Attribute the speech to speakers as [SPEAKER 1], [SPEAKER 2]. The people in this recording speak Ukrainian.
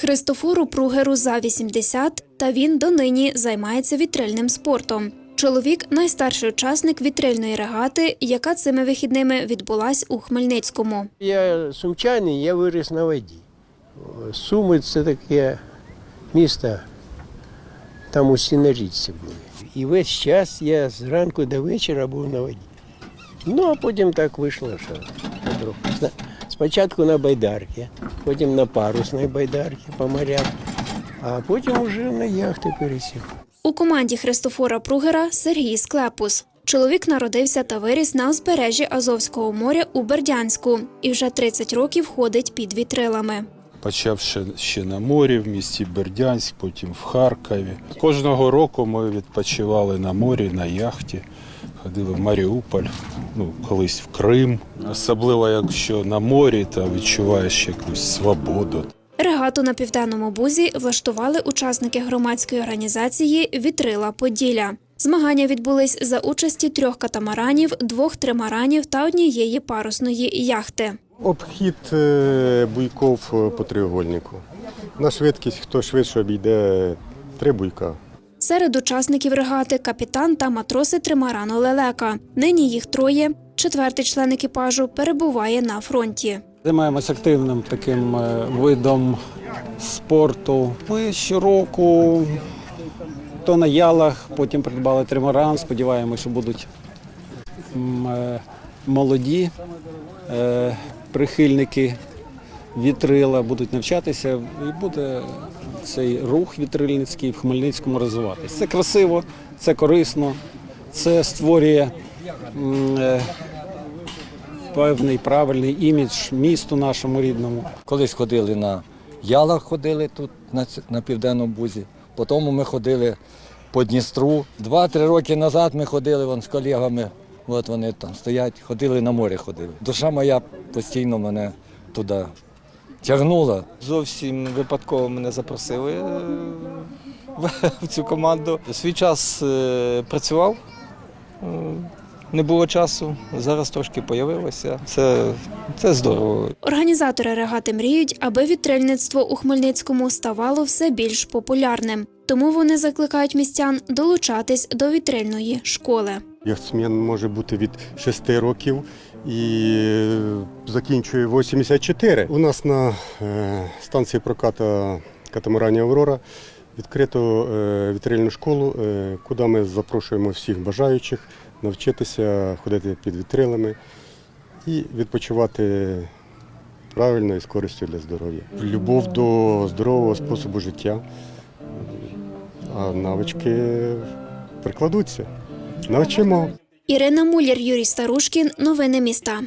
[SPEAKER 1] Христофору Пругеру за 80, та він донині займається вітрильним спортом. Чоловік найстарший учасник вітрильної регати, яка цими вихідними відбулась у Хмельницькому.
[SPEAKER 2] Я сумчанин, я виріс на воді. Суми це таке місто, там усі на річці були. І весь час я зранку до вечора був на воді. Ну, а потім так вийшло, що потроху. Спочатку на байдарки, потім на парусній байдарці по морях, а потім вже на яхти пересів.
[SPEAKER 1] У команді Христофора Пругера Сергій Склепус. Чоловік народився та виріс на узбережжі Азовського моря у Бердянську і вже 30 років ходить під вітрилами.
[SPEAKER 3] Почав ще, ще на морі в місті Бердянськ, потім в Харкові. Кожного року ми відпочивали на морі, на яхті, ходили в Маріуполь, ну, колись в Крим. Особливо, якщо на морі, то відчуваєш якусь свободу.
[SPEAKER 1] Регату на південному бузі влаштували учасники громадської організації Вітрила Поділля. Змагання відбулись за участі трьох катамаранів, двох тримаранів та однієї парусної яхти.
[SPEAKER 4] Обхід е, буйков е, по треугольнику. На швидкість, хто швидше обійде три буйка.
[SPEAKER 1] Серед учасників регати капітан та матроси тримарану Лелека. Нині їх троє. Четвертий член екіпажу перебуває на фронті.
[SPEAKER 5] Займаємося активним таким е, видом спорту. Ми щороку то на ялах, потім придбали тримаран. Сподіваємося, що будуть е, молоді е, прихильники вітрила, будуть навчатися, і буде цей рух вітрильницький в Хмельницькому розвиватися. Це красиво, це корисно, це створює. е, Певний правильний імідж місту нашому рідному.
[SPEAKER 6] Колись ходили на ялах, ходили тут на, південному бузі. Потім ми ходили по Дністру. Два-три роки назад ми ходили вон, з колегами. От вони там стоять, ходили на море ходили. Душа моя постійно мене туди тягнула.
[SPEAKER 7] Зовсім випадково мене запросили е, в- цю команду. Свій час е, працював, е, не було часу, зараз трошки появилося. Це, це здорово.
[SPEAKER 1] Організатори регати мріють, аби вітрильництво у Хмельницькому ставало все більш популярним. Тому вони закликають містян долучатись до вітрильної школи.
[SPEAKER 4] Яхтсмен може бути від 6 років і е, закінчує 84. У нас на е, станції прокату катамарані Аврора відкрито е, вітрильну школу, куди ми запрошуємо всіх бажаючих навчитися ходити під вітрилами і відпочивати правильно і з користю для здоров'я. Любов до здорового способу життя, а навички прикладуться. Навчимо.
[SPEAKER 1] Ірина Муляр, Юрій Старушкін. Новини міста.